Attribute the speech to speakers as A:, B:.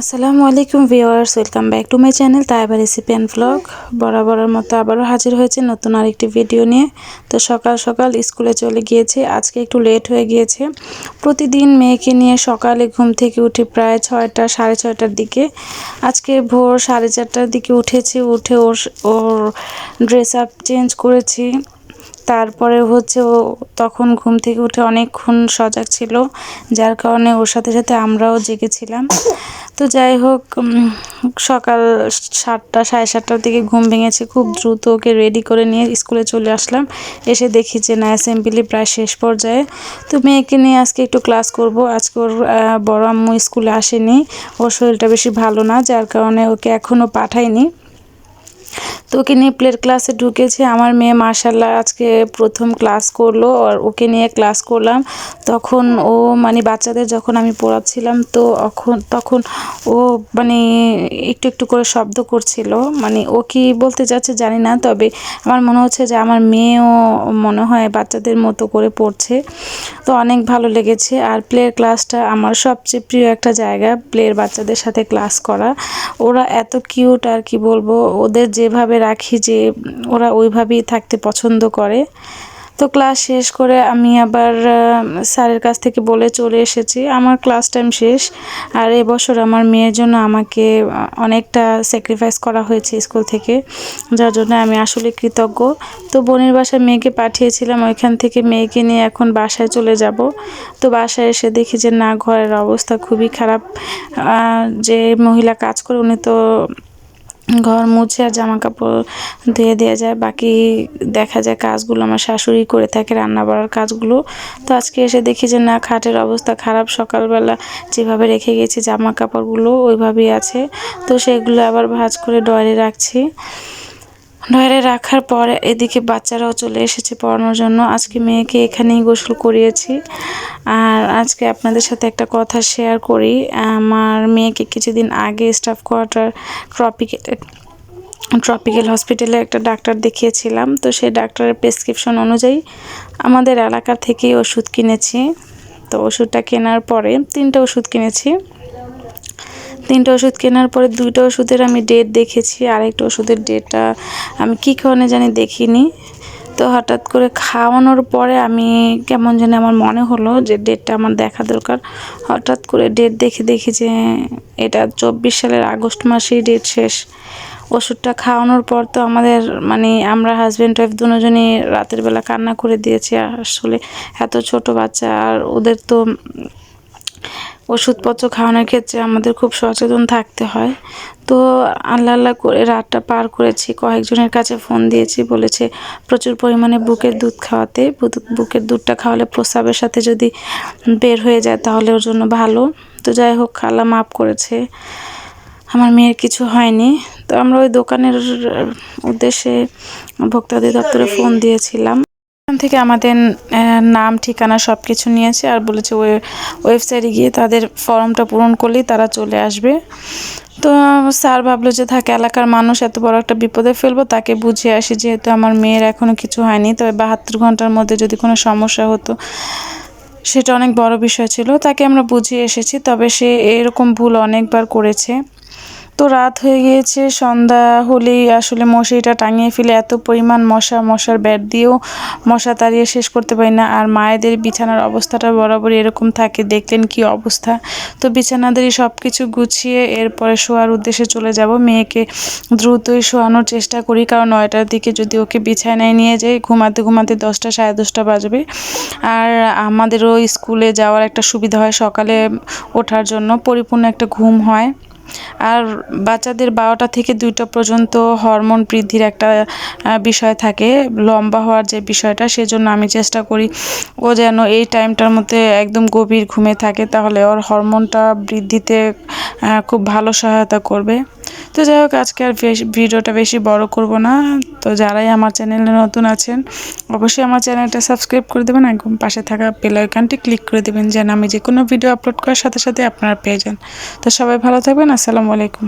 A: আসসালামু আলাইকুম viewers, welcome back to my channel Taiba recipe and vlog বরাবরের মতো আবারও হাজির হয়েছে নতুন আরেকটি ভিডিও নিয়ে। তো সকাল সকাল স্কুলে চলে গিয়েছে, আজকে একটু লেট হয়ে গিয়েছে। প্রতিদিন মেয়েকে নিয়ে সকালে ঘুম থেকে উঠে প্রায় ছয়টা, সাড়ে ছয়টার দিকে। আজকে ভোর সাড়ে চারটার দিকে উঠেছি, উঠে ওর ওর ড্রেস আপ চেঞ্জ করেছি। তারপরে হচ্ছে ও তখন ঘুম থেকে উঠে অনেকক্ষণ সজাগ ছিল, যার কারণে ওর সাথে সাথে আমরাও জেগেছিলাম। তো যাই হোক সকাল সাতটা, সাড়ে সাতটার দিকে ঘুম ভেঙেছে, খুব দ্রুত ওকে রেডি করে নিয়ে স্কুলে চলে আসলাম। এসে দেখি যে না অ্যাসেম্বলি প্রায় শেষ পর্যায়ে। তো মেয়েকে নিয়ে আজকে একটু ক্লাস করব। আজকে ওর বড় আম্মু স্কুলে আসেনি। ওর শরীরটা বেশি ভালো না, যার কারণে ওকে এখনও পাঠায়নি। তো ওকে নিয়ে প্লের ক্লাসে ঢুকেছে। আমার মেয়ে মার্শাল্লাহ আজকে প্রথম ক্লাস করল আর ওকে নিয়ে ক্লাস করলাম। তখন ও মানে বাচ্চাদের যখন আমি পড়াচ্ছিলাম তো এখন তখন ও মানে একটু একটু করে শব্দ করছিল। মানে ও কি বলতে যাচ্ছে জানি না, তবে আমার মনে হচ্ছে যে আমার মেয়েও মনে হয় বাচ্চাদের মতো করে পড়ছে। তো অনেক ভালো লেগেছে আর প্লের ক্লাসটা আমার সবচেয়ে প্রিয় একটা জায়গা প্লের বাচ্চাদের সাথে ক্লাস করা। ওরা এত কিউট আর কি বলব, ওদের যেভাবে রাখি যে ওরা ওইভাবেই থাকতে পছন্দ করে। তো ক্লাস শেষ করে আমি আবার স্যারের কাছ থেকে বলে চলে এসেছি, আমার ক্লাস টাইম শেষ। আর এবছর আমার মেয়ের জন্য আমাকে অনেকটা স্যাক্রিফাইস করা হয়েছে স্কুল থেকে, যার জন্য আমি আসলে কৃতজ্ঞ। তো বোনের বাসায় মেয়েকে পাঠিয়েছিলাম, ওইখান থেকে মেয়েকে নিয়ে এখন বাসায় চলে যাব। তো বাসায় এসে দেখি যে না, ঘরের অবস্থা খুবই খারাপ। যে মহিলা কাজ করে, উনি তো ঘর মুছে আর জামা কাপড় ধুয়ে দেওয়া যায়। বাকি দেখা যায় কাজগুলো আমার শাশুড়ি করে থাকে, রান্না বাড়ার কাজগুলো। তো আজকে এসে দেখি যে না, খাটের অবস্থা খারাপ। সকালবেলা যেভাবে রেখে গেছি জামা কাপড়গুলো ওইভাবেই আছে। তো সেগুলো আবার ভাজ করে ডয়ারে রাখছি। ডয়ারে রাখার পরে এদিকে বাচ্চারাও চলে এসেছে পড়ানোর জন্য। আজকে মেয়েকে এখানেই গোসল করিয়েছি। আর আজকে আপনাদের সাথে একটা কথা শেয়ার করি। আমার মেয়েকে কিছুদিন আগে স্টাফ কোয়ার্টার ট্রপিক্যাল ট্রপিক্যাল হসপিটালে একটা ডাক্তার দেখিয়েছিলাম। তো সেই ডাক্তারের প্রেসক্রিপশন অনুযায়ী আমাদের এলাকা থেকেই ওষুধ কিনেছি। তো ওষুধটা কেনার পরে তিনটা ওষুধ কিনেছি। তিনটা ওষুধ কেনার পরে দুইটা ওষুধের আমি ডেট দেখেছি, আরেকটা ওষুধের ডেটটা আমি কী কারণে জানি দেখিনি। তো হঠাৎ করে খাওয়ানোর পরে আমি কেমন জানি আমার মনে হলো যে ডেটটা আমার দেখা দরকার। হঠাৎ করে ডেট দেখে দেখি যে এটা চব্বিশ সালের আগস্ট মাসেই ডেট শেষ। ওষুধটা খাওয়ানোর পর তো আমাদের মানে আমরা হাজব্যান্ড ওয়াইফ দুজনই রাতের বেলা কান্না করে দিয়েছি। আসলে এত ছোট বাচ্চা আর ওদের তো ওষুধপত্র খাওয়ানোর ক্ষেত্রে আমাদের খুব সচেতন থাকতে হয়। তো আল্লাহ আল্লাহ করে রাতটা পার করেছি, কয়েকজনের কাছে ফোন দিয়েছি, বলেছে প্রচুর পরিমাণে বুকের দুধ খাওয়াতে বুকের দুধটা খাওয়ালে প্রস্রাবের সাথে যদি বের হয়ে যায় তাহলে ওর জন্য ভালো। তো যাই হোক খালা মাফ করেছে। আমার মেয়ের কিছু হয়নি। তো আমরা ওই দোকানের উদ্দেশ্যে ভোক্তা দপ্তরে ফোন দিয়েছিলাম। এখান থেকে আমাদের নাম, ঠিকানা সব কিছু নিয়েছে আর বলেছে ওয়েবসাইটে গিয়ে তাদের ফর্মটা পূরণ করলেই তারা চলে আসবে। তো স্যার ভাবলো যে থাকে, এলাকার মানুষ এত বড় একটা বিপদে ফেলব, তাকে বুঝিয়ে আসি, যেহেতু আমার মেয়ের এখনও কিছু হয়নি, তবে বাহাত্তর ঘণ্টার মধ্যে যদি কোনো সমস্যা হতো, সেটা অনেক বড় বিষয় ছিল। তাকে আমরা বুঝিয়ে এসেছি, তবে সে এরকম ভুল অনেকবার করেছে। তো রাত হয়ে গিয়েছে, সন্ধ্যা হলেই আসলে মশারিটা টাঙিয়ে ফেলে। এত পরিমাণ মশা, মশার ব্যাট দিয়েও মশা তাড়িয়ে শেষ করতে পারি না। আর মায়েদের বিছানার অবস্থাটা বরাবর এরকম থাকে, দেখলেন কি অবস্থা। তো বিছানাদেরই সব কিছু গুছিয়ে এরপরে শোয়ার উদ্দেশ্যে চলে যাব। মেয়েকে দ্রুতই শোয়ানোর চেষ্টা করি, কারণ নয়টার দিকে যদি ওকে বিছানায় নিয়ে যাই, ঘুমাতে ঘুমাতে দশটা, সাড়ে দশটা বাজবে। আর আমাদেরও স্কুলে যাওয়ার একটা সুবিধা হয়, সকালে ওঠার জন্য। পরিপূর্ণ একটা ঘুম হয়। আর বাচ্চাদের বারোটা থেকে দুইটা পর্যন্ত হরমোন বৃদ্ধির একটা বিষয় থাকে। লম্বা হওয়ার যে বিষয়টা, সেজন্য আমি চেষ্টা করি ও যেন এই টাইমটার মধ্যে একদম গভীর ঘুমে থাকে, তাহলে ওর হরমোনটা বৃদ্ধিতে খুব ভালো সহায়তা করবে। তো যাই হোক, আজকে আর ভিডিওটা বেশি বড় করব না। তো যারাই আমার চ্যানেলে নতুন আছেন, অবশ্যই আমার চ্যানেলটা সাবস্ক্রাইব করে দেবেন, একদম পাশে থাকা বেলাইকানটি ক্লিক করে দেবেন, যেন আমি যে কোনো ভিডিও আপলোড করার সাথে সাথে আপনারা পেয়ে যান। তো সবাই ভালো থাকবেন, আসসালামু আলাইকুম।